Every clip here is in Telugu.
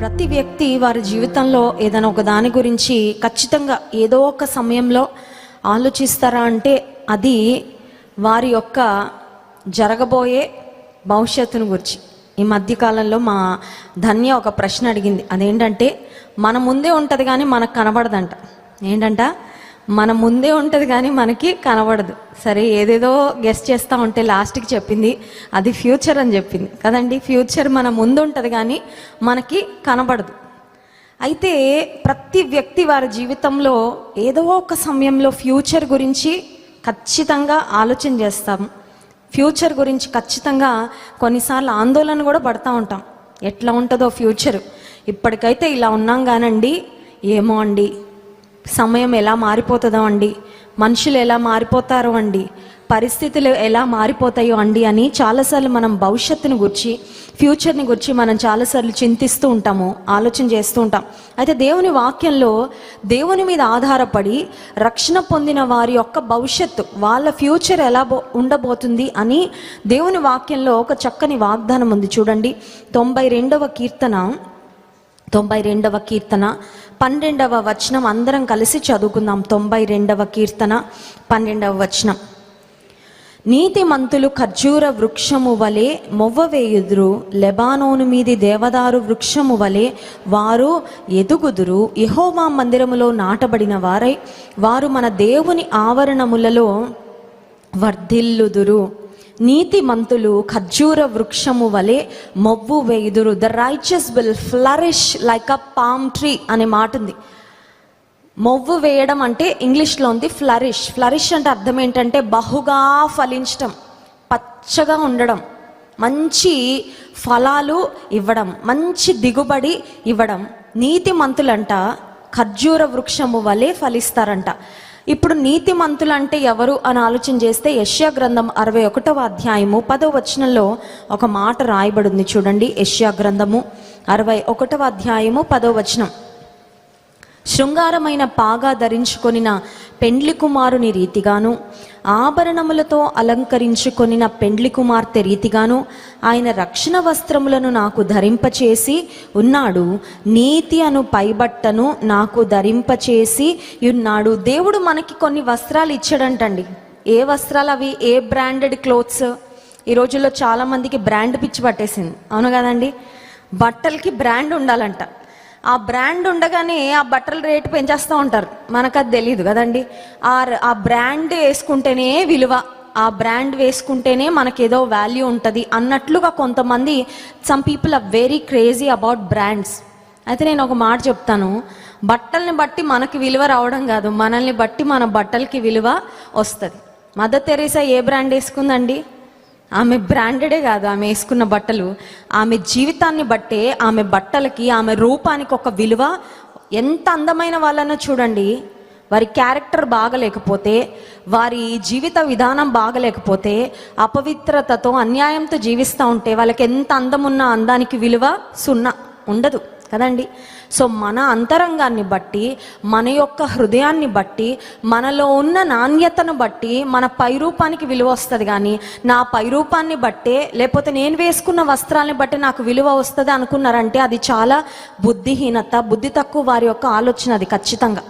ప్రతి వ్యక్తి వారి జీవితంలో ఏదైనా ఒక దాని గురించి ఖచ్చితంగా ఏదో ఒక సమయంలో ఆలోచిస్తారా అంటే అది వారి యొక్క జరగబోయే భవిష్యత్తును గురించి. ఈ మధ్యకాలంలో మా ధన్య ఒక ప్రశ్న అడిగింది. అదేంటంటే మన ముందే ఉంటుంది కానీ మనకు కనబడదంట. ఏంటంట? మన ముందే ఉంటుంది కానీ మనకి కనబడదు. సరే ఏదేదో గెస్ట్ చేస్తూ ఉంటే లాస్ట్కి చెప్పింది అది ఫ్యూచర్ అని చెప్పింది. కదండి? ఫ్యూచర్ మన ముందు ఉంటుంది కానీ మనకి కనబడదు. అయితే ప్రతి వ్యక్తి వారి జీవితంలో ఏదో ఒక సమయంలో ఫ్యూచర్ గురించి ఖచ్చితంగా ఆలోచన చేస్తాం. ఫ్యూచర్ గురించి ఖచ్చితంగా కొన్నిసార్లు ఆందోళన కూడా పడతా ఉంటాం. ఎట్లా ఉంటుందో ఫ్యూచర్ ఇప్పటికైతే ఇలా ఉన్నాం కానండి ఏమో అండి. సమయం ఎలా మారిపోతుందో అండి. మనుషులు ఎలా మారిపోతారో అండి. పరిస్థితులు ఎలా మారిపోతాయో అండి అని చాలాసార్లు మనం భవిష్యత్తుని గురించి ఫ్యూచర్ని గురించి మనం చాలాసార్లు చింతిస్తూ ఉంటాము ఆలోచన చేస్తూ ఉంటాం. అయితే దేవుని వాక్యంలో దేవుని మీద ఆధారపడి రక్షణ పొందిన వారి యొక్క భవిష్యత్తు వాళ్ళ ఫ్యూచర్ ఎలా బో ఉండబోతుంది అని దేవుని వాక్యంలో ఒక చక్కని వాగ్దానం ఉంది. చూడండి తొంభై రెండవ కీర్తన తొంభై రెండవ కీర్తన. పన్నెండవ వచనం అందరం కలిసి చదువుకుందాం. తొంభై రెండవ కీర్తన పన్నెండవ వచనం. నీతిమంతులు ఖర్జూర వృక్షము వలె మొవ్వవేయుదురు లెబానోను మీది దేవదారు వృక్షము వలె వారు ఎదుగుదురు. యహోవా మందిరములో నాటబడిన వారై వారు మన దేవుని ఆవరణములలో వర్ధిల్లుదురు. నీతిమంతులు ఖర్జూర వృక్షము వలె మొవ్వు వేయుదురు. The righteous will flourish like a palm tree అనే మాట ఉంది మొవ్వు వేయడం అంటే ఇంగ్లీష్లో ఉంది ఫ్లరిష్ ఫ్లరిష్ అంటే అర్థం ఏంటంటే బహుగా ఫలించడం పచ్చగా ఉండడం మంచి ఫలాలు ఇవ్వడం మంచి దిగుబడి ఇవ్వడం. నీతిమంతులంట ఖర్జూర వృక్షము వలె ఫలిస్తారంట. ఇప్పుడు నీతిమంతులు అంటే ఎవరు అని ఆలోచన చేస్తే యష్యా గ్రంథం అరవై ఒకటవ అధ్యాయము పదో వచనంలో ఒక మాట రాయబడింది చూడండి. యష్యా గ్రంథము అరవై ఒకటవ అధ్యాయము పదో వచనం. శృంగారమైన పాగా ధరించుకొనిన పెండ్లి కుమారుని రీతిగాను ఆభరణములతో అలంకరించుకొనిన పెండ్లి కుమార్తె రీతిగాను ఆయన రక్షణ వస్త్రములను నాకు ధరింపచేసి ఉన్నాడు. నీతి అను పైబట్టను నాకు ధరింపచేసి ఉన్నాడు. దేవుడు మనకి కొన్ని వస్త్రాలు ఇచ్చాడంటండి. ఏ వస్త్రాలు అవి? ఏ బ్రాండెడ్ క్లోత్స్? ఈ రోజుల్లో చాలామందికి బ్రాండ్ పిచ్చి పట్టేసింది. అవును కదండి? బట్టలకి బ్రాండ్ ఉండాలంట. ఆ బ్రాండ్ ఉండగానే ఆ బట్టల రేటు పెంచేస్తూ ఉంటారు. మనకు అది తెలియదు కదండి. ఆ ఆ బ్రాండ్ వేసుకుంటేనే విలువ ఆ బ్రాండ్ వేసుకుంటేనే మనకేదో వాల్యూ ఉంటుంది అన్నట్లుగా కొంతమంది some people are very crazy about brands. అయితే నేను ఒక మాట చెప్తాను. బట్టల్ని బట్టి మనకి విలువ రావడం కాదు మనల్ని బట్టి మన బట్టలకి విలువ వస్తుంది. మదర్ తెరీసా ఏ బ్రాండ్ వేసుకుందండి? ఆమె బ్రాండెడే కాదు ఆమె వేసుకున్న బట్టలు. ఆమె జీవితాన్ని బట్టే ఆమె బట్టలకి ఆమె రూపానికి ఒక విలువ ఎంత అందమైన వాళ్ళనో చూడండి. వారి క్యారెక్టర్ బాగలేకపోతే వారి జీవిత విధానం బాగలేకపోతే అపవిత్రతతో అన్యాయంతో జీవిస్తూ ఉంటే వాళ్ళకి ఎంత అందం ఉన్న అందానికి విలువ సున్నా ఉండదు. కదండి? సో మన అంతరంగాన్ని బట్టి మన యొక్క హృదయాన్ని బట్టి మనలో ఉన్న నాణ్యతను బట్టి మన పైరూపానికి విలువ వస్తుంది కానీ నా పైరూపాన్ని బట్టే లేకపోతే నేను వేసుకున్న వస్త్రాన్ని బట్టి నాకు విలువ వస్తుంది అనుకున్నారంటే అది చాలా బుద్ధిహీనత బుద్ధి తక్కువ వారి యొక్క ఆలోచన అది ఖచ్చితంగా.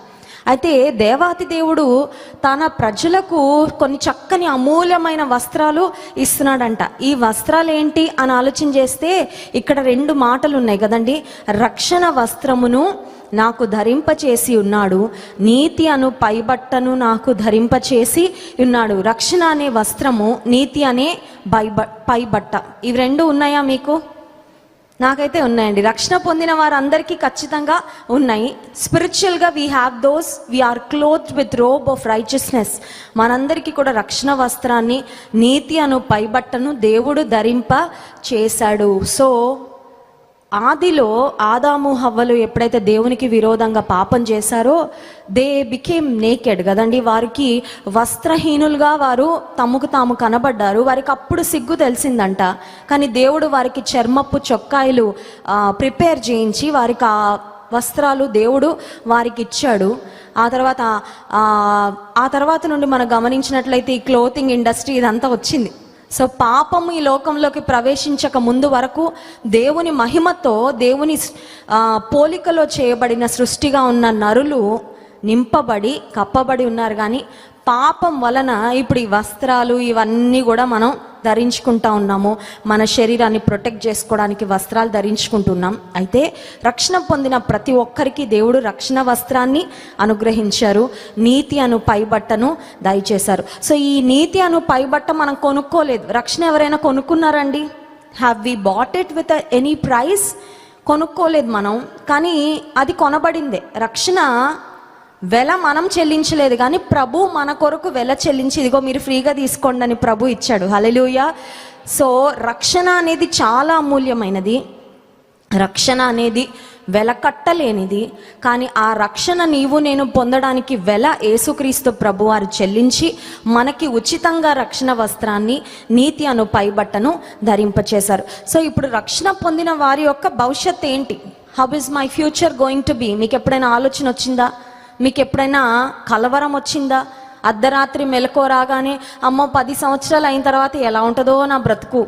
అయితే దేవాతి దేవుడు తన ప్రజలకు కొన్ని చక్కని అమూల్యమైన వస్త్రాలు ఇస్తున్నాడంట. ఈ వస్త్రాలు ఏంటి అని ఆలోచన చేస్తే ఇక్కడ రెండు మాటలు ఉన్నాయి కదండి. రక్షణ వస్త్రమును నాకు ధరింపచేసి ఉన్నాడు. నీతి అను పైబట్టను నాకు ధరింపచేసి ఉన్నాడు. రక్షణ అనే వస్త్రము నీతి అనే పైబ పైబట్ట. ఇవి రెండు ఉన్నాయా మీకు? నాకైతే ఉన్నాయండి. రక్షణ పొందిన వారందరికీ ఖచ్చితంగా ఉన్నాయి. స్పిరిచువల్గా we have those we are cloth with robe of righteousness మనందరికీ కూడా రక్షణ వస్త్రాన్ని నీతి అను పైబట్టను దేవుడు ధరింప చేశాడు సో ఆదిలో ఆదాము హవ్వలు ఎప్పుడైతే దేవునికి విరోధంగా పాపం చేశారో దే బికేమ్ నేకెడ్ కదండి. వారికి వస్త్రహీనులుగా వారు తమకు తాము కనబడ్డారు. వారికి అప్పుడు సిగ్గు తెలిసిందంట. కానీ దేవుడు వారికి చర్మపు చొక్కాయిలు ప్రిపేర్ చేయించి వారికి ఆ వస్త్రాలు దేవుడు వారికి ఇచ్చాడు. ఆ తర్వాత ఆ, ఆ తర్వాత నుండి మనం గమనించినట్లయితే ఈ క్లోతింగ్ ఇండస్ట్రీ ఇదంతా వచ్చింది. సో పాపము ఈ లోకంలోకి ప్రవేశించక ముందు వరకు దేవుని మహిమతో దేవుని పోలికలో చేయబడిన సృష్టిగా ఉన్న నరులు నింపబడి కప్పబడి ఉన్నారు. కానీ పాపం వలన ఇప్పుడు ఈ వస్త్రాలు ఇవన్నీ కూడా మనం ధరించుకుంటా ఉన్నాము. మన శరీరాన్ని ప్రొటెక్ట్ చేసుకోవడానికి వస్త్రాలు ధరించుకుంటున్నాం. అయితే రక్షణ పొందిన ప్రతి ఒక్కరికి దేవుడు రక్షణ వస్త్రాన్ని అనుగ్రహించారు. నీతి అను పైబట్టను దయచేశారు. సో ఈ నీతి అను పైబట్ట మనం కొనుక్కోలేదు. రక్షణ ఎవరైనా కొనుక్కున్నారండి? Have we bought it with any price కొనుక్కోలేదు మనం. కానీ అది కొనబడిందే. రక్షణ వెల మనం చెల్లించలేదు కానీ ప్రభు మన కొరకు వెల చెల్లించి ఇదిగో మీరు ఫ్రీగా తీసుకోండి అని ప్రభు ఇచ్చాడు. హలెలూయ సో రక్షణ అనేది చాలా అమూల్యమైనది. రక్షణ అనేది వెల కట్టలేనిది కానీ ఆ రక్షణ నీవు నేను పొందడానికి వెల యేసుక్రీస్తు ప్రభు వారు చెల్లించి మనకి ఉచితంగా రక్షణ వస్త్రాన్ని నీతి అను పైబట్టను ధరింపచేశారు. సో ఇప్పుడు రక్షణ పొందిన వారి యొక్క భవిష్యత్ ఏంటి? How is my future going to be మీకు ఎప్పుడైనా ఆలోచన వచ్చిందా? మీకు ఎప్పుడైనా కలవరం వచ్చిందా? అర్ధరాత్రి మెలకో రాగానే అమ్మో పది సంవత్సరాలు అయిన తర్వాత ఎలా ఉంటుందో నా బ్రతుకు?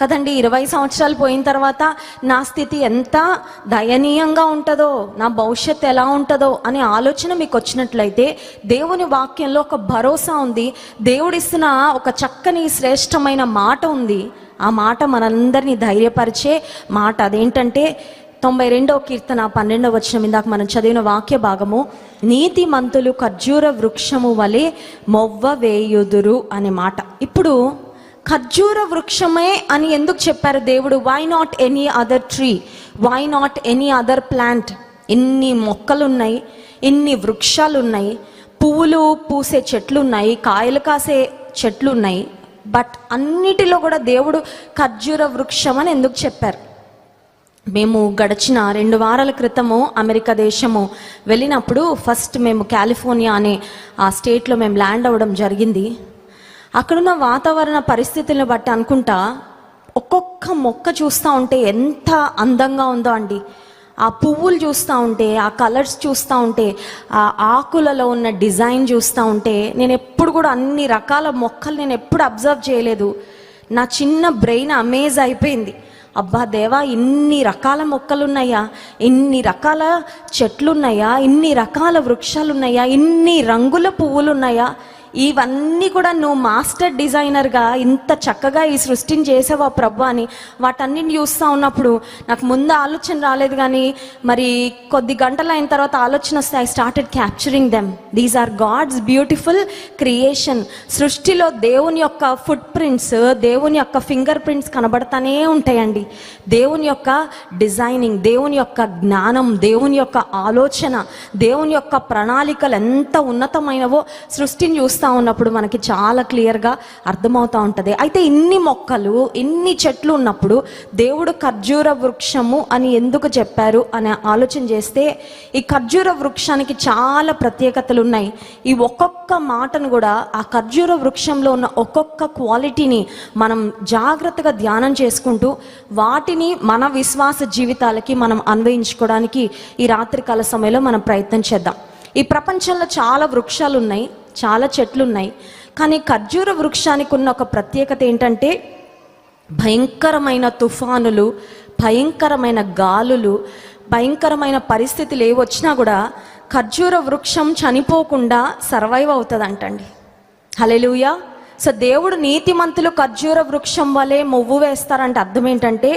కదండి ఇరవై సంవత్సరాలు పోయిన తర్వాత నా స్థితి ఎంత దయనీయంగా ఉంటుందో నా భవిష్యత్తు ఎలా ఉంటుందో అనే ఆలోచన మీకు వచ్చినట్లయితే దేవుని వాక్యంలో ఒక భరోసా ఉంది. దేవుడిస్తున్న ఒక చక్కని శ్రేష్టమైన మాట ఉంది. ఆ మాట మనందరినీ ధైర్యపరిచే మాట. అదేంటంటే తొంభై రెండవ కీర్తన పన్నెండవ వచనం ఇందాక మనం చదివిన వాక్య భాగము. నీతి మంతులు ఖర్జూర వృక్షము వలె మొవ్వ వేయుదురు అనే మాట. ఇప్పుడు ఖర్జూర వృక్షమే అని ఎందుకు చెప్పారు దేవుడు? Why not any other tree why not any other plant ఇన్ని మొక్కలు ఉన్నాయి ఇన్ని వృక్షాలు ఉన్నాయి పువ్వులు పూసే చెట్లున్నాయి కాయలు కాసే చెట్లు ఉన్నాయి బట్ అన్నిటిలో కూడా దేవుడు ఖర్జూర వృక్షం అని ఎందుకు చెప్పారు? మేము గడిచిన రెండు వారాల క్రితము అమెరికా దేశము వెళ్ళినప్పుడు ఫస్ట్ మేము కాలిఫోర్నియా అనే ఆ స్టేట్లో మేము ల్యాండ్ అవ్వడం జరిగింది. అక్కడున్న వాతావరణ పరిస్థితులను బట్టి అనుకుంటా ఒక్కొక్క మొక్క చూస్తూ ఉంటే ఎంత అందంగా ఉందో అండి. ఆ పువ్వులు చూస్తూ ఉంటే ఆ కలర్స్ చూస్తూ ఉంటే ఆ ఆకులలో ఉన్న డిజైన్ చూస్తూ ఉంటే నేను ఎప్పుడు కూడా అన్ని రకాల మొక్కలు నేను ఎప్పుడు అబ్జర్వ్ చేయలేదు. నా చిన్న బ్రెయిన్ అమేజ్ అయిపోయింది. అబ్బా దేవా ఇన్ని రకాల మొక్కలున్నాయా? ఇన్ని రకాల చెట్లు ఉన్నాయా ఇన్ని రకాల వృక్షాలు ఉన్నాయా ఇన్ని రంగుల పువ్వులు ఉన్నాయా ఇవన్నీ కూడా నువ్వు మాస్టర్ డిజైనర్గా ఇంత చక్కగా ఈ సృష్టిని చేసావా ప్రభు అని వాటన్నిటిని చూస్తూ ఉన్నప్పుడు నాకు ముందు ఆలోచన రాలేదు కానీ మరి కొద్ది గంటలు అయిన తర్వాత ఆలోచన వస్తే I started capturing them these are God's beautiful creation సృష్టిలో దేవుని యొక్క ఫుట్ ప్రింట్స్ దేవుని యొక్క ఫింగర్ ప్రింట్స్ కనబడతానే ఉంటాయండి. దేవుని యొక్క డిజైనింగ్ దేవుని యొక్క జ్ఞానం దేవుని యొక్క ఆలోచన దేవుని యొక్క ప్రణాళికలు ఎంత ఉన్నతమైనవో సృష్టిని చూస్తూ ఉన్నప్పుడు మనకి చాలా క్లియర్గా అర్థమవుతూ ఉంటుంది. అయితే ఇన్ని మొక్కలు ఇన్ని చెట్లు ఉన్నప్పుడు దేవుడు ఖర్జూర వృక్షము అని ఎందుకు చెప్పారు అనే ఆలోచన చేస్తే ఈ ఖర్జూర వృక్షానికి చాలా ప్రత్యేకతలు ఉన్నాయి. ఈ ఒక్కొక్క మాటను కూడా ఆ ఖర్జూర వృక్షంలో ఉన్న ఒక్కొక్క క్వాలిటీని మనం జాగ్రత్తగా ధ్యానం చేసుకుంటూ వాటిని మన విశ్వాస జీవితాలకి మనం అన్వయించుకోవడానికి ఈ రాత్రికాల సమయంలో మనం ప్రయత్నం చేద్దాం. ఈ ప్రపంచంలో చాలా వృక్షాలు ఉన్నాయి చాలా చెట్లు ఉన్నాయి కానీ ఖర్జూర వృక్షానికి ఉన్న ఒక ప్రత్యేకత ఏంటంటే భయంకరమైన తుఫానులు భయంకరమైన గాలులు భయంకరమైన పరిస్థితులు ఏ వచ్చినా కూడా ఖర్జూర వృక్షం చనిపోకుండా సర్వైవ్ అవుతుంది అంటండి హలెలుయా సో దేవుడు నీతిమంతులు ఖర్జూర వృక్షం వలె మొవ్వు వేస్తారంటే అర్థం ఏంటంటే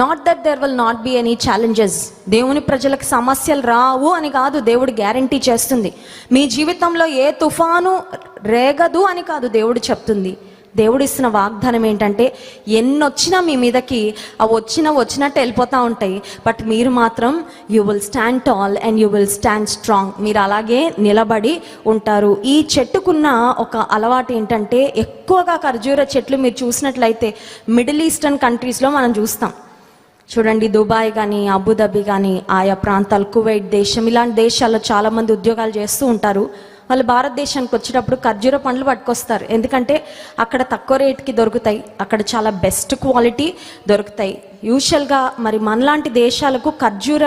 not that there will not be any challenges దేవుని ప్రజలకు సమస్యలు రావు అని కాదు దేవుడు గ్యారంటీ చేస్తుంది. మీ జీవితంలో ఏ తుఫాను రేగదు అని కాదు దేవుడు చెప్తుంది. దేవుడు ఇస్తున్న వాగ్దానం ఏంటంటే ఎన్నొచ్చినా మీ మీదకి అవి వచ్చినా వచ్చినట్టు వెళ్ళిపోతూ ఉంటాయి. బట్ మీరు మాత్రం you will stand tall and you will stand strong మీరు అలాగే నిలబడి ఉంటారు. ఈ చెట్టుకున్న ఒక అలవాటు ఏంటంటే ఎక్కువగా ఖర్జూర చెట్లు మీరు చూసినట్లయితే మిడిల్ ఈస్టర్న్ కంట్రీస్లో మనం చూస్తాం. చూడండి దుబాయ్ కానీ అబుదాబి కానీ ఆయా ప్రాంతాలు కువైట్ దేశం ఇలాంటి దేశాల్లో చాలామంది ఉద్యోగాలు చేస్తూ ఉంటారు. వాళ్ళు భారతదేశానికి వచ్చేటప్పుడు ఖర్జూర పండ్లు పట్టుకొస్తారు. ఎందుకంటే అక్కడ తక్కువ రేట్కి దొరుకుతాయి. అక్కడ చాలా బెస్ట్ క్వాలిటీ దొరుకుతాయి. యూజువల్గా మరి మనలాంటి దేశాలకు ఖర్జూర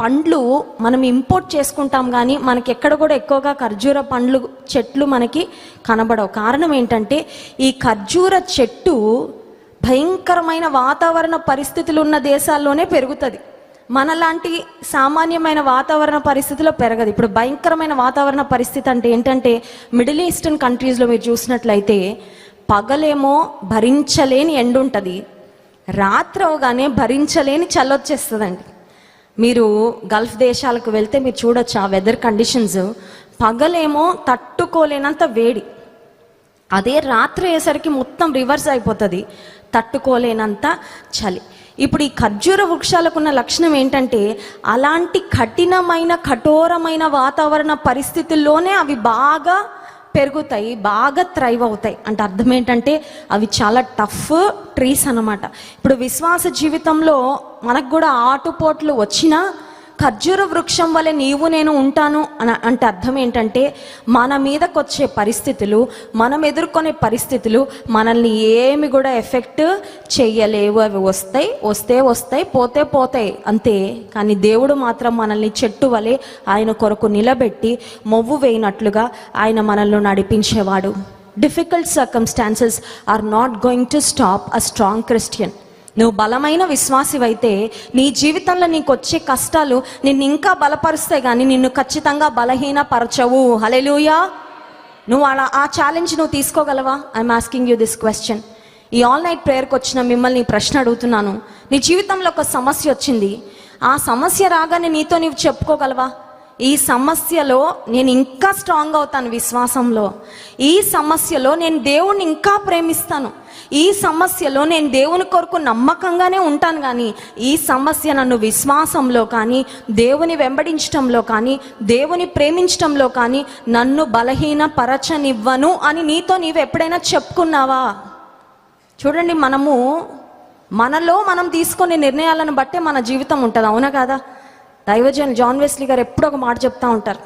పండ్లు మనం ఇంపోర్ట్ చేసుకుంటాం కానీ మనకి ఎక్కడ కూడా ఎక్కువగా ఖర్జూర పండ్లు చెట్లు మనకి కనబడవు. కారణం ఏంటంటే ఈ ఖర్జూర చెట్టు భయంకరమైన వాతావరణ పరిస్థితులు ఉన్న దేశాల్లోనే పెరుగుతుంది. మనలాంటి సామాన్యమైన వాతావరణ పరిస్థితిలో పెరగదు. ఇప్పుడు భయంకరమైన వాతావరణ పరిస్థితి అంటే ఏంటంటే మిడిల్ ఈస్టర్న్ కంట్రీస్లో మీరు చూసినట్లయితే పగలేమో భరించలేని ఎండ ఉంటుంది. రాత్రి అవగానే భరించలేని చల్లొచ్చేస్తుందండి మీరు గల్ఫ్ దేశాలకు వెళ్తే మీరు చూడొచ్చు ఆ వెదర్ కండిషన్స్ పగలేమో తట్టుకోలేనంత వేడి. అదే రాత్రి అయ్యేసరికి మొత్తం రివర్స్ అయిపోతుంది. తట్టుకోలేనంత చలి. ఇప్పుడు ఈ ఖర్జూర వృక్షాలకున్న లక్షణం ఏంటంటే అలాంటి కఠినమైన కఠోరమైన వాతావరణ పరిస్థితుల్లోనే అవి బాగా పెరుగుతాయి బాగా థ్రైవ్ అవుతాయి. అంటే అర్థం ఏంటంటే అవి చాలా టఫ్ ట్రీస్ అన్నమాట. ఇప్పుడు విశ్వాస జీవితంలో మనకు కూడా ఆటుపోట్లు వచ్చినా ఖర్జూర వృక్షం వలె నీవు నేను ఉంటాను అని అంటే అర్థం ఏంటంటే మన మీదకు వచ్చే పరిస్థితులు మనం ఎదుర్కొనే పరిస్థితులు మనల్ని ఏమి కూడా ఎఫెక్ట్ చేయలేవు అవి వస్తాయి వస్తే వస్తాయి పోతే పోతాయి అంతే. కానీ దేవుడు మాత్రం మనల్ని చెట్టు వలె ఆయన కొరకు నిలబెట్టి మొవ్వు వేయినట్లుగా ఆయన మనల్ని నడిపించేవాడు. Difficult circumstances are not going to stop a strong Christian నువ్వు బలమైన విశ్వాసివైతే నీ జీవితంలో నీకు వచ్చే కష్టాలు నిన్ను ఇంకా బలపరుస్తాయి కానీ నిన్ను ఖచ్చితంగా బలహీనపరచవు. హలెలుయా నువ్వు అలా ఆ ఛాలెంజ్ నువ్వు తీసుకోగలవా? I'm asking you this question ఈ ఆల్ నైట్ ప్రేయర్కి వచ్చిన మిమ్మల్ని ప్రశ్న అడుగుతున్నాను. నీ జీవితంలో ఒక సమస్య వచ్చింది. ఆ సమస్య రాగానే నీతో నీవు చెప్పుకోగలవా? ఈ సమస్యలో నేను ఇంకా స్ట్రాంగ్ అవుతాను విశ్వాసంలో. ఈ సమస్యలో నేను దేవుణ్ణి ఇంకా ప్రేమిస్తాను. ఈ సమస్యలో నేను దేవుని కొరకు నమ్మకంగానే ఉంటాను కానీ ఈ సమస్య నన్ను విశ్వాసంలో కానీ దేవుని వెంబడించటంలో కానీ దేవుని ప్రేమించటంలో కానీ నన్ను బలహీన పరచనివ్వను అని నీతో నీవు ఎప్పుడైనా చెప్పుకున్నావా? చూడండి మనము మనలో మనం తీసుకునే నిర్ణయాలను బట్టే మన జీవితం ఉంటుంది అవునా కదా? దైవజన్ జాన్ వెస్లీ గారు ఎప్పుడు ఒక మాట చెప్తా ఉంటారు.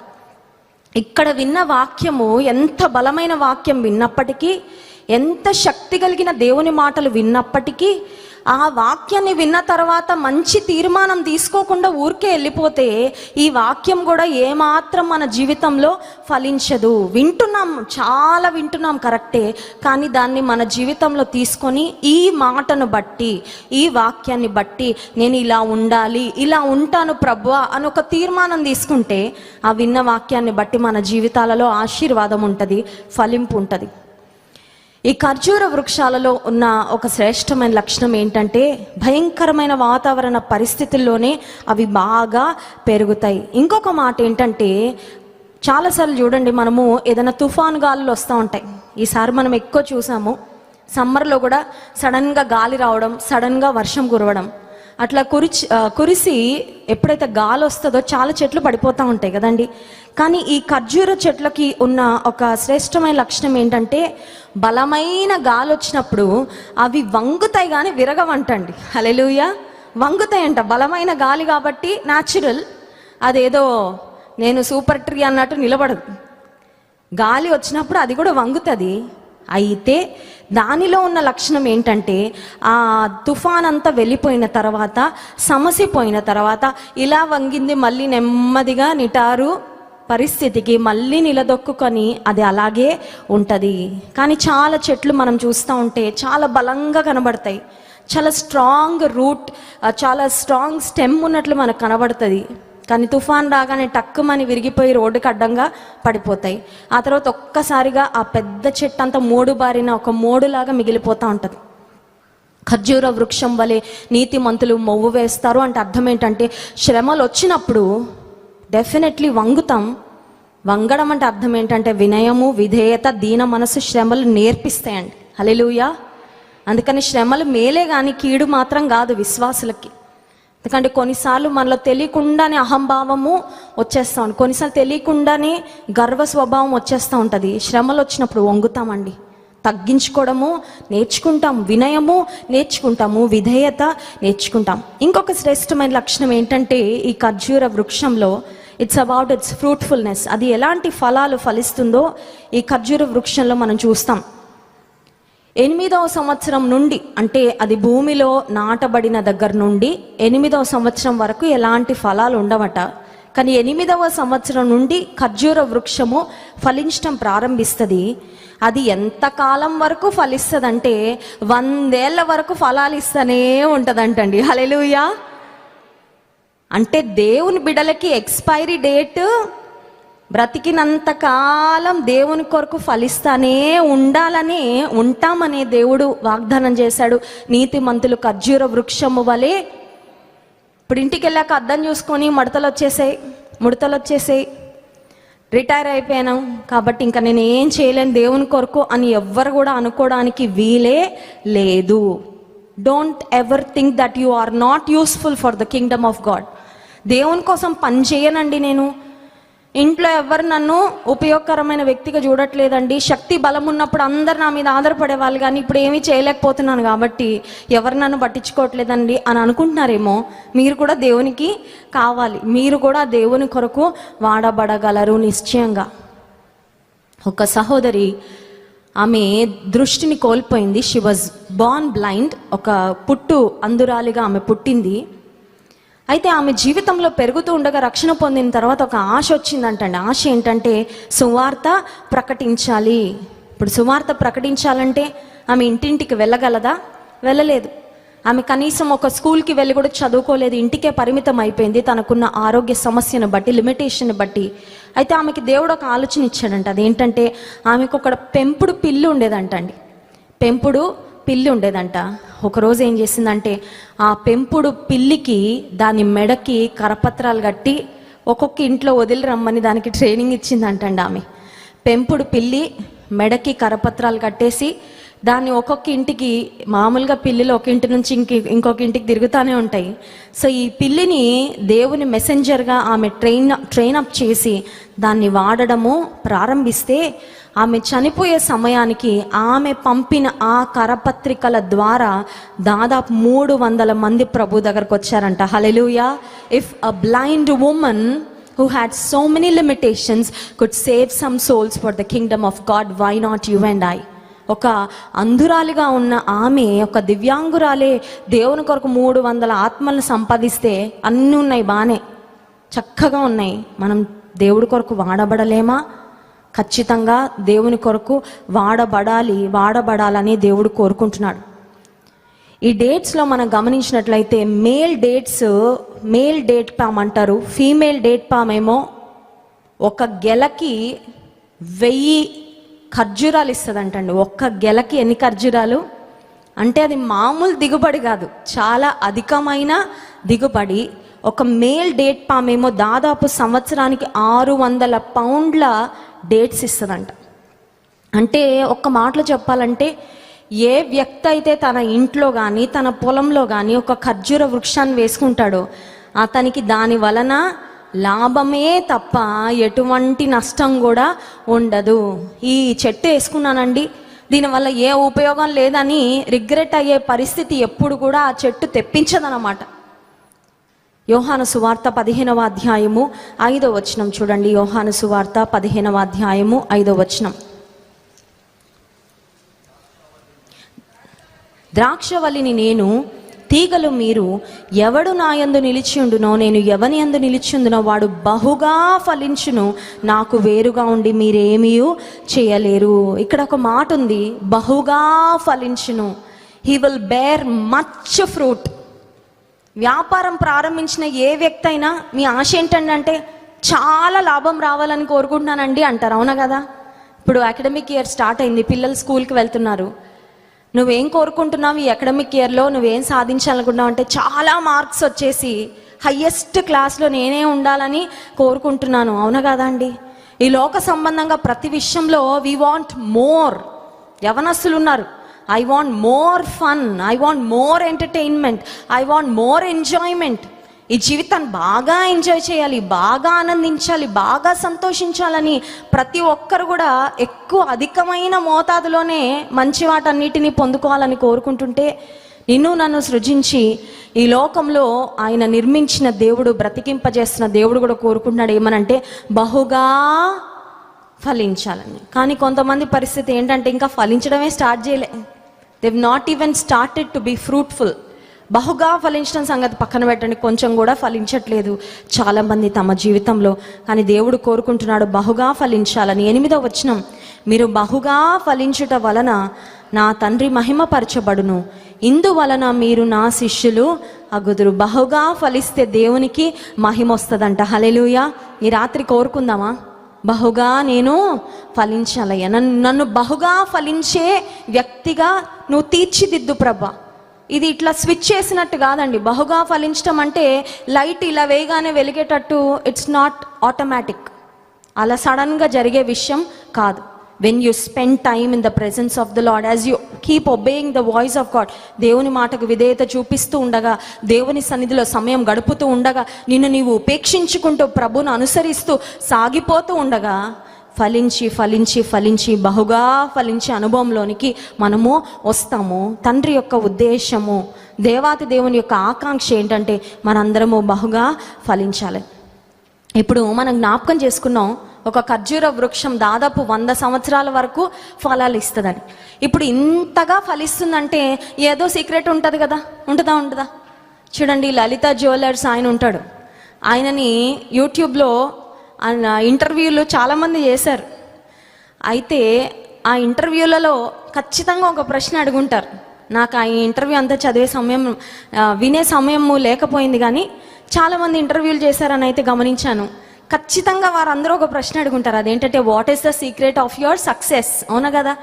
ఇక్కడ విన్న వాక్యము ఎంత బలమైన వాక్యం విన్నప్పటికీ ఎంత శక్తి కలిగిన దేవుని మాటలు విన్నప్పటికీ ఆ వాక్యాన్ని విన్న తర్వాత మంచి తీర్మానం తీసుకోకుండా ఊరికే వెళ్ళిపోతే ఈ వాక్యం కూడా ఏమాత్రం మన జీవితంలో ఫలించదు. వింటున్నాం చాలా వింటున్నాం కరెక్టే కానీ దాన్ని మన జీవితంలో తీసుకొని ఈ మాటను బట్టి ఈ వాక్యాన్ని బట్టి నేను ఇలా ఉండాలి ఇలా ఉంటాను ప్రభు అని ఒక తీర్మానం తీసుకుంటే ఆ విన్న వాక్యాన్ని బట్టి మన జీవితాలలో ఆశీర్వాదం ఉంటుంది ఫలింపు ఉంటుంది. ఈ ఖర్జూర వృక్షాలలో ఉన్న ఒక శ్రేష్టమైన లక్షణం ఏంటంటే భయంకరమైన వాతావరణ పరిస్థితుల్లోనే అవి బాగా పెరుగుతాయి. ఇంకొక మాట ఏంటంటే చాలాసార్లు చూడండి మనము ఏదైనా తుఫాన్ గాలులు వస్తూ ఉంటాయి. ఈసారి మనం ఎక్కువ చూసాము. సమ్మర్లో కూడా సడన్గా గాలి రావడం సడన్గా వర్షం కురవడం. అట్లా కురిచి కురిసి ఎప్పుడైతే గాలి వస్తుందో చాలా చెట్లు పడిపోతూ ఉంటాయి కదండి. కానీ ఈ ఖర్జూర చెట్లకి ఉన్న ఒక శ్రేష్టమైన లక్షణం ఏంటంటే బలమైన గాలి వచ్చినప్పుడు అవి వంగుతాయి కానీ విరగవంటండి. హలెలుయ వంగుతాయంట బలమైన గాలి కాబట్టి న్యాచురల్ అదేదో నేను సూపర్ ట్రీ అన్నట్టు నిలబడదు. గాలి వచ్చినప్పుడు అది కూడా వంగుతుంది. అయితే దానిలో ఉన్న లక్షణం ఏంటంటే ఆ తుఫాన్ అంతా వెళ్ళిపోయిన తర్వాత సమస్య పోయిన తర్వాత ఇలా వంగింది మళ్ళీ నెమ్మదిగా నిటారు పరిస్థితికి మళ్ళీ నిలదొక్కుకొని అది అలాగే ఉంటుంది. కానీ చాలా చెట్లు మనం చూస్తూ ఉంటే చాలా బలంగా కనబడతాయి. చాలా స్ట్రాంగ్ రూట్ చాలా స్ట్రాంగ్ స్టెమ్ ఉన్నట్లు మనకు కనబడుతుంది. కానీ తుఫాన్ రాగానే టక్కుమని విరిగిపోయి రోడ్డుకి అడ్డంగా పడిపోతాయి. ఆ తర్వాత ఒక్కసారిగా ఆ పెద్ద చెట్టు అంతా మోడు బారిన ఒక మోడులాగా మిగిలిపోతూ ఉంటుంది. ఖర్జూర వృక్షం వలె నీతి మంతులు మొవ్వు వేస్తారు అంటే అర్థం ఏంటంటే శ్రమలు వచ్చినప్పుడు డెఫినెట్లీ వంగుతాం. వంగడం అంటే అర్థం ఏంటంటే వినయము విధేయత దీన మనసు శ్రమలు నేర్పిస్తాయండి. అలెలుయా అందుకని శ్రమలు మేలే కానీ కీడు మాత్రం కాదు విశ్వాసులకి. ఎందుకంటే కొన్నిసార్లు మనలో తెలియకుండానే అహంభావము వచ్చేస్తూ ఉంటుంది. కొన్నిసార్లు తెలియకుండానే గర్వ స్వభావం వచ్చేస్తూ ఉంటుంది. శ్రమలు వచ్చినప్పుడు వంగుతామండి. తగ్గించుకోవడము నేర్చుకుంటాం వినయము నేర్చుకుంటాము. విధేయత నేర్చుకుంటాం ఇంకొక శ్రేష్టమైన లక్షణం ఏంటంటే ఈ ఖర్జూర వృక్షంలో ఇట్స్ అబౌట్ ఇట్స్ ఫ్రూట్ఫుల్నెస్ అది ఎలాంటి ఫలాలు ఫలిస్తుందో ఈ ఖర్జూర వృక్షంలో మనం చూస్తాం. ఎనిమిదవ సంవత్సరం నుండి అంటే అది భూమిలో నాటబడిన దగ్గర నుండి ఎనిమిదవ సంవత్సరం వరకు ఎలాంటి ఫలాలు ఉండవట. కానీ ఎనిమిదవ సంవత్సరం నుండి ఖర్జూర వృక్షము ఫలించడం ప్రారంభిస్తుంది. అది ఎంతకాలం వరకు ఫలిస్తుందంటే వందేళ్ళ వరకు ఫలాలు ఇస్తూనే ఉంటుందంటండి. హలెలుయా అంటే దేవుని బిడలకి ఎక్స్పైరీ డేట్ బ్రతికినంత కాలం దేవుని కొరకు ఫలిస్తానే ఉండాలని ఉంటామనే దేవుడు వాగ్దానం చేశాడు. నీతి మంతులు ఖర్జూర వృక్షము వలె ఇప్పుడు ఇంటికి వెళ్ళాక అద్దం చూసుకొని మడతలు వచ్చేసాయి ముడతలు వచ్చేసాయి. రిటైర్ అయిపోయాను కాబట్టి ఇంకా నేను ఏం చేయలేను దేవుని కొరకు అని ఎవ్వరు కూడా అనుకోవడానికి వీలే లేదు. Don't ever think that you are not useful for the kingdom of God దేవుని కోసం పని చేయనండి నేను. ఇంట్లో ఎవరు నన్ను ఉపయోగకరమైన వ్యక్తిగా చూడట్లేదండి. శక్తి బలం ఉన్నప్పుడు అందరు నా మీద ఆధారపడే వాళ్ళు కానీ ఇప్పుడు ఏమీ చేయలేకపోతున్నాను కాబట్టి ఎవరు నన్ను పట్టించుకోవట్లేదండి అని అనుకుంటున్నారేమో. మీరు కూడా దేవునికి కావాలి. మీరు కూడా దేవుని కొరకు వాడబడగలరు నిశ్చయంగా. ఒక సహోదరి ఆమె దృష్టిని కోల్పోయింది. షీ వాజ్ బార్న్ బ్లైండ్ ఒక పుట్టు అందురాలిగా ఆమె పుట్టింది. అయితే ఆమె జీవితంలో పెరుగుతూ ఉండగా రక్షణ పొందిన తర్వాత ఒక ఆశ వచ్చిందంటండి. ఆశ ఏంటంటే సువార్త ప్రకటించాలి. ఇప్పుడు సువార్త ప్రకటించాలంటే ఆమె ఇంటింటికి వెళ్ళగలదా? వెళ్ళలేదు. ఆమె కనీసం ఒక స్కూల్కి వెళ్ళి కూడా చదువుకోలేదు. ఇంటికే పరిమితం అయిపోయింది. తనకున్న ఆరోగ్య సమస్యను బట్టి లిమిటేషన్ బట్టి. అయితే ఆమెకి దేవుడు ఒక ఆలోచన ఇచ్చాడంట. అదేంటంటే ఆమెకు ఒక పెంపుడు పిల్లి ఉండేదంటండి. పెంపుడు పిల్లి ఉండేదంట. ఒకరోజు ఏం చేసిందంటే ఆ పెంపుడు పిల్లికి దాని మెడకి కరపత్రాలు కట్టి ఒక్కొక్క ఇంట్లో వదిలి రమ్మని దానికి ట్రైనింగ్ ఇచ్చిందంటండి ఆమె. పెంపుడు పిల్లి మెడకి కరపత్రాలు కట్టేసి దాన్ని ఒక్కొక్క ఇంటికి మామూలుగా పిల్లిలు ఒక ఇంటి నుంచి ఇంక ఇంకొక ఇంటికి తిరుగుతూనే ఉంటాయి. సో ఈ పిల్లిని దేవుని మెసెంజర్గా ఆమె ట్రైన్ ట్రైన్ అప్ చేసి దాన్ని వాడడము ప్రారంభిస్తే ఆమె చనిపోయే సమయానికి ఆమె పంపిన ఆ కరపత్రికల ద్వారా దాదాపు మూడు వందల మంది ప్రభు దగ్గరకు వచ్చారంట. Hallelujah if a blind woman who had so many limitations could save some souls for the kingdom of God, why not you and I? ఒక అంధురాలిగా ఉన్న ఆమె ఒక దివ్యాంగురాలే దేవుని కొరకు మూడు వందల ఆత్మలను సంపాదిస్తే అన్నీ ఉన్నాయి బాగానే చక్కగా ఉన్నాయి. మనం దేవుడి కొరకు వాడబడలేమా? ఖచ్చితంగా దేవుని కొరకు వాడబడాలి వాడబడాలని దేవుడు కోరుకుంటున్నాడు. ఈ డేట్స్లో మనం గమనించినట్లయితే male dates male date palm అంటారు. ఫీమేల్ డేట్ పామ్ ఏమో ఒక గెలకి వెయ్యి ఖర్జూరాలు ఇస్తుందంటండి. ఒక్క గెలకి ఎన్ని ఖర్జూరాలు? అంటే అది మామూలు దిగుబడి కాదు. చాలా అధికమైన దిగుబడి. ఒక మేల్ డేట్ పామ్ ఏమో దాదాపు సంవత్సరానికి ఆరు వందల పౌండ్ల డేట్స్ ఇస్తుందంట. అంటే ఒక్క మాటలో చెప్పాలంటే ఏ వ్యక్తి అయితే తన ఇంట్లో కానీ తన పొలంలో కానీ ఒక ఖర్జూర వృక్షాన్ని వేసుకుంటాడో అతనికి దాని వలన లాభమే తప్ప ఎటువంటి నష్టం కూడా ఉండదు. ఈ చెట్టు వేసుకున్నానండి. దీనివల్ల ఏ ఉపయోగం లేదని రిగ్రెట్ అయ్యే పరిస్థితి ఎప్పుడు కూడా ఆ చెట్టు తెప్పించదనమాట యోహాను సువార్త పదిహేనవ అధ్యాయము ఐదో వచనం చూడండి. యోహాను సువార్త పదిహేనవ అధ్యాయము ఐదో వచనం. ద్రాక్షవల్లిని నేను తీగలు మీరు ఎవడు నాయందు నిలిచియుండునో నేను ఎవని యందు ఉండునో వాడు బహుగా ఫలించును. నాకు వేరుగా ఉండి మీరేమీ చేయలేరు. ఇక్కడ ఒక మాట ఉంది బహుగా ఫలించును. He will bear much fruit వ్యాపారం ప్రారంభించిన ఏ వ్యక్తి అయినా మీ ఆశ ఏంటంటే చాలా లాభం రావాలని కోరుకుంటున్నానండి అంటారు అవునా కదా? ఇప్పుడు అకాడమిక్ ఇయర్ స్టార్ట్ అయింది పిల్లలు స్కూల్కి వెళ్తున్నారు. నువ్వేం కోరుకుంటున్నావు ఈ అకాడమిక్ ఇయర్లో నువ్వేం సాధించాలనుకుంటున్నావు? అంటే చాలా మార్క్స్ వచ్చేసి హయ్యెస్ట్ క్లాస్లో నేనే ఉండాలని కోరుకుంటున్నాను. అవునా కదా అండి? ఈ లోక సంబంధంగా ప్రతి విషయంలో వి వాంట్ మోర్ యవనస్తులు ఉన్నారు I want more fun I want more entertainment I want more enjoyment ఈ జీవితాన్ని బాగా ఎంజాయ్ చేయాలి బాగా ఆనందించాలి బాగా సంతోషించాలని ప్రతి ఒక్కరు కూడా ఎక్కువ అధికమైన మోతాదులోనే మంచి వాటన్నిటిని పొందుకోవాలని కోరుకుంటుంటే నిన్ను నన్ను సృజించి ఈ లోకంలో ఆయన నిర్మించిన దేవుడు బ్రతికింపజేస్తున్న దేవుడు కూడా కోరుకుంటున్నాడు. ఏమనంటే బహుగా ఫలించాలని. కానీ కొంతమంది పరిస్థితి ఏంటంటే ఇంకా ఫలించడమే స్టార్ట్ చేయలే. They've not even started to be fruitful బహుగా ఫలించడం సంగతి పక్కన పెట్టండి. కొంచెం కూడా ఫలించట్లేదు చాలామంది తమ జీవితంలో. కానీ దేవుడు కోరుకుంటున్నాడు బహుగా ఫలించాలని. ఎనిమిదో వచనం మీరు బహుగా ఫలించుట వలన నా తండ్రి మహిమపరచబడును. ఇందువలన మీరు నా శిష్యులు అగుదురు. బహుగా ఫలిస్తే దేవునికి మహిమ వస్తుందంట హలెలుయ ఈ రాత్రి కోరుకుందామా? బహుగా నేను ఫలించాలయ్యా. నన్ను నన్ను బహుగా ఫలించే వ్యక్తిగా నువ్వు తీర్చిదిద్దు ప్రభా. ఇది ఇట్లా స్విచ్ చేసినట్టు కాదండి. బహుగా ఫలించడం అంటే లైట్ ఇలా వేయగానే వెలిగేటట్టు ఇట్స్ నాట్ ఆటోమేటిక్ అలా సడన్గా జరిగే విషయం కాదు. When you spend time in the presence of the lord as you keep obeying the voice of God దేవుని మాటకు విధేయత చూపిస్తూ ఉండగా దేవుని సన్నిధిలో సమయం గడుపుతూ ఉండగా నిన్ను నీవు ఉపేక్షించుకుంటూ ప్రభును అనుసరిస్తూ సాగిపోతూ ఉండగా ఫలించి ఫలించి ఫలించి బహుగా ఫలించి అనుభవంలోనికి మనము వస్తాము. తండ్రి యొక్క ఉద్దేశము దేవాతి దేవుని యొక్క ఆకాంక్ష ఏంటంటే మనందరము బహుగా ఫలించాలి. ఇప్పుడు మనం జ్ఞాపకం చేసుకున్నాం ఒక ఖర్జూర వృక్షం దాదాపు వంద సంవత్సరాల వరకు ఫలాలు ఇస్తుందని. ఇప్పుడు ఇంతగా ఫలిస్తుందంటే ఏదో సీక్రెట్ ఉంటుంది కదా? ఉంటుందా ఉంటుందా? చూడండి లలిత జ్యువెలర్స్ ఆయన ఉంటాడు. ఆయనని యూట్యూబ్లో ఆయన ఇంటర్వ్యూలు చాలామంది చేశారు. అయితే ఆ ఇంటర్వ్యూలలో ఖచ్చితంగా ఒక ప్రశ్న అడుగుంటారు. నాకు ఆ ఇంటర్వ్యూ అంతా చదివే సమయం వినే సమయము లేకపోయింది కానీ చాలామంది ఇంటర్వ్యూలు చేశారని అయితే గమనించాను. ఖచ్చితంగా వారందరూ ఒక ప్రశ్న అడుగుంటారు. అదేంటంటే what is the secret of your success అవునా కదా?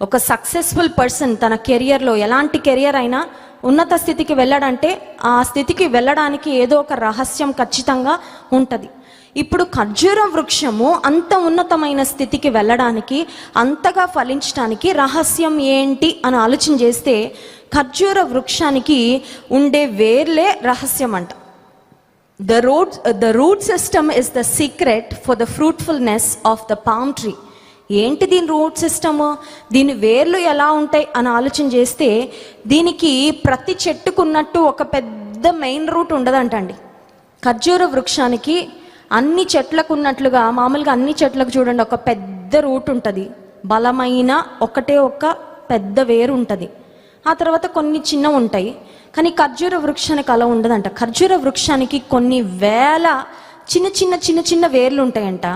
ఒక సక్సెస్ఫుల్ పర్సన్ తన కెరియర్లో ఎలాంటి కెరియర్ అయినా ఉన్నత స్థితికి వెళ్ళడంటే ఆ స్థితికి వెళ్ళడానికి ఏదో ఒక రహస్యం ఖచ్చితంగా ఉంటుంది. ఇప్పుడు ఖర్జూర వృక్షము అంత ఉన్నతమైన స్థితికి వెళ్ళడానికి అంతగా ఫలించడానికి రహస్యం ఏంటి అని ఆలోచన చేస్తే ఖర్జూర వృక్షానికి ఉండే వేర్లే రహస్యం అంట the root the root system is the secret for the fruitfulness of the palm tree ఏంటి దీని రూట్ సిస్టమ్ దీని వేర్లు ఎలా ఉంటాయి అని ఆలోచన చేస్తే దీనికి ప్రతి చెట్టుకున్నట్టు ఒక పెద్ద మెయిన్ రూట్ ఉండదంటండి. ఖర్జూర వృక్షానికి అన్ని చెట్లకు ఉన్నట్లుగా మామూలుగా అన్ని చెట్లకు చూడండి ఒక పెద్ద రూట్ ఉంటుంది. బలమైన ఒకటే ఒక పెద్ద వేరు ఉంటుంది. ఆ తర్వాత కొన్ని చిన్న ఉంటాయి. కానీ ఖర్జూర వృక్షానికి అలా ఉండదంట. ఖర్జూర వృక్షానికి కొన్ని వేల చిన్న చిన్న చిన్న చిన్న వేర్లు ఉంటాయంట.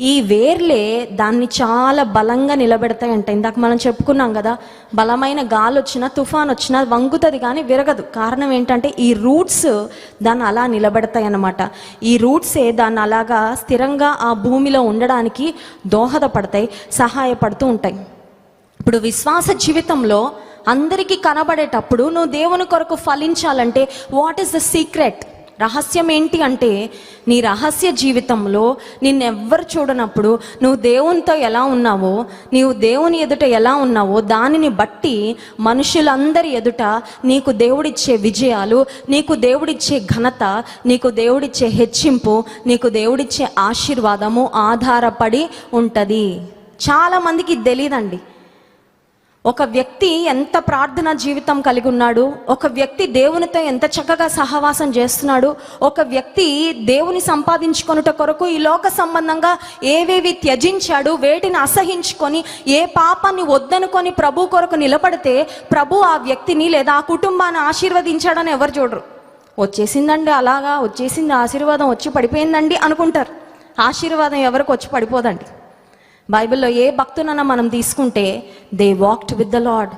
ఈ వేర్లే దాన్ని చాలా బలంగా నిలబెడతాయంట. ఇందాక మనం చెప్పుకున్నాం కదా బలమైన గాలి వచ్చినా తుఫాన్ వచ్చినా వంగుతుంది కానీ విరగదు. కారణం ఏంటంటే ఈ రూట్స్ దాన్ని అలా నిలబెడతాయి అన్నమాట ఈ రూట్సే దాన్ని అలాగా స్థిరంగా ఆ భూమిలో ఉండడానికి దోహదపడతాయి సహాయపడుతూ ఉంటాయి. ఇప్పుడు విశ్వాస జీవితంలో అందరికీ కనబడేటప్పుడు నువ్వు దేవుని కొరకు ఫలించాలంటే వాట్ ఈస్ ద సీక్రెట్ రహస్యం ఏంటి అంటే నీ రహస్య జీవితంలో నిన్నెవ్వరు చూడనప్పుడు నువ్వు దేవునితో ఎలా ఉన్నావో నీవు దేవుని ఎదుట ఎలా ఉన్నావో దానిని బట్టి మనుషులందరి ఎదుట నీకు దేవుడిచ్చే విజయాలు నీకు దేవుడిచ్చే ఘనత నీకు దేవుడిచ్చే హెచ్చింపు నీకు దేవుడిచ్చే ఆశీర్వాదము ఆధారపడి ఉంటుంది. చాలామందికి ఇది తెలియదండి ఒక వ్యక్తి ఎంత ప్రార్థన జీవితం కలిగి ఉన్నాడు ఒక వ్యక్తి దేవునితో ఎంత చక్కగా సహవాసం చేస్తున్నాడు ఒక వ్యక్తి దేవుని సంపాదించుకొనుట కొరకు ఈ లోక సంబంధంగా ఏవేవి త్యజించాడు వేటిని అసహించుకొని ఏ పాపాన్ని వద్దనుకొని ప్రభు కొరకు నిలబడితే ప్రభు ఆ వ్యక్తిని లేదా ఆ కుటుంబాన్ని ఆశీర్వదించాడని ఎవరు చూడరు. వచ్చేసిందండి అలాగా వచ్చేసింది ఆశీర్వాదం వచ్చి పడిపోయిందండి అనుకుంటారు. ఆశీర్వాదం ఎవరికి వచ్చి పడిపోదండి? బైబిల్లో ఏ భక్తునన్నా మనం తీసుకుంటే they walked with the lord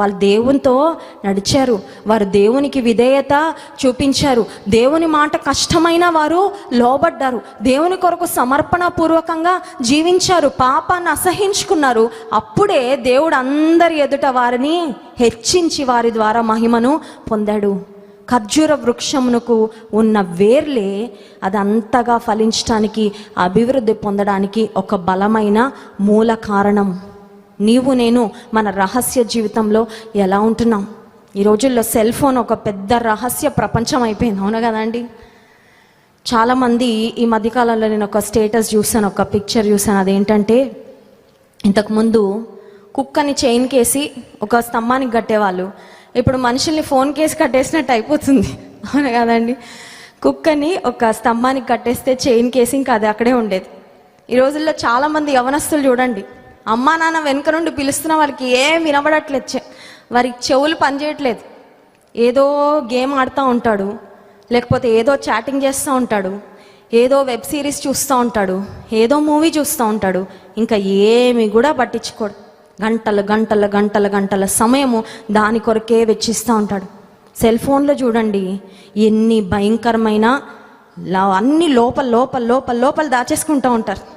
వాళ్ళు దేవునితో నడిచారు. వారు దేవునికి విధేయత చూపించారు. దేవుని మాట కష్టమైన వారు లోబడ్డారు. దేవుని కొరకు సమర్పణ పూర్వకంగా జీవించారు. పాపాన్ని అసహించుకున్నారు. అప్పుడే దేవుడు అందరి ఎదుట వారిని హెచ్చించి వారి ద్వారా మహిమను పొందాడు. ఖర్జూర వృక్షమునకు ఉన్న వేర్లే అది అంతగా ఫలించడానికి అభివృద్ధి పొందడానికి ఒక బలమైన మూల కారణం. నీవు నేను మన రహస్య జీవితంలో ఎలా ఉంటున్నాం? ఈ రోజుల్లో సెల్ ఫోన్ ఒక పెద్ద రహస్య ప్రపంచం అయిపోయింది అవును కదండి చాలామంది ఈ మధ్యకాలంలో నేను ఒక స్టేటస్ చూసాను ఒక పిక్చర్ చూసాను అదేంటంటే ఇంతకుముందు కుక్కని చైన్కేసి ఒక స్తంభానికి కట్టేవాళ్ళు. ఇప్పుడు మనుషుల్ని ఫోన్ కేసు కట్టేసినట్టు అయిపోతుంది. అవును కదండి? కుక్కని ఒక స్తంభానికి కట్టేస్తే చైన్ కేసి ఇంకా అది అక్కడే ఉండేది. ఈ రోజుల్లో చాలామంది యవనస్తులు చూడండి. అమ్మా నాన్న వెనుక నుండి పిలుస్తున్న వాళ్ళకి ఏం వినబడట్లేదు. వారికి చెవులు పనిచేయట్లేదు. ఏదో గేమ్ ఆడుతూ ఉంటాడు. లేకపోతే ఏదో చాటింగ్ చేస్తూ ఉంటాడు. ఏదో వెబ్ సిరీస్ చూస్తూ ఉంటాడు. ఏదో మూవీ చూస్తూ ఉంటాడు. ఇంకా ఏమి కూడా పట్టించుకోడు. గంటల గంటల గంటల గంటల సమయము దాని కొరకే వెచ్చిస్తూ ఉంటాడు. సెల్ ఫోన్లో చూడండి ఎన్ని భయంకరమైన అన్ని లోపల లోపల లోపల లోపల దాచేసుకుంటూ ఉంటారు.